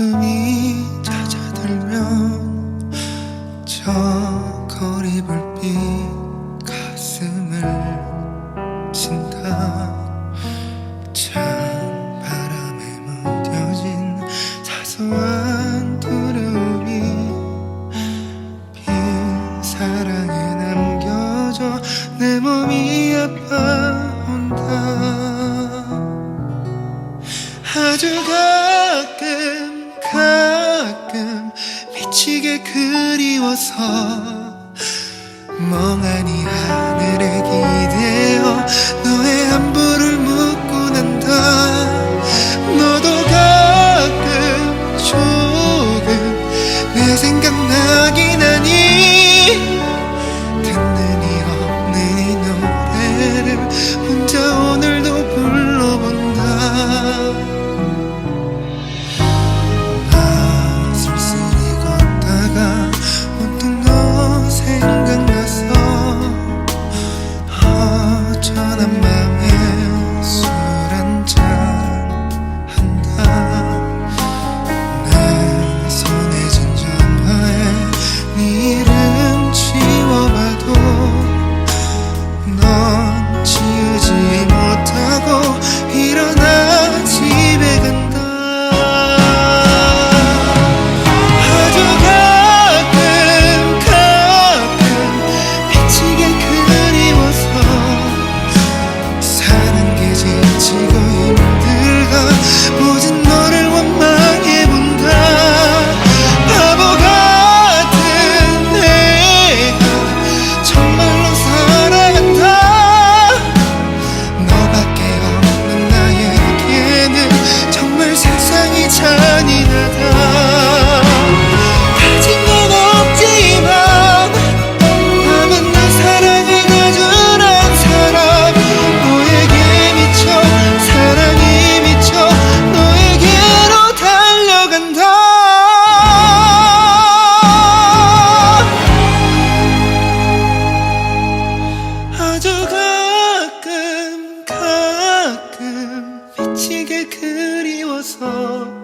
슬픔이 찾아들면 저 거리 불빛 가슴을 친다. 지치게 그리워서 멍하니 하늘에 기대어 일어나 집에 간다. 아주 가끔 가끔 미치게 그리워서 사는 게 지치고 그리워서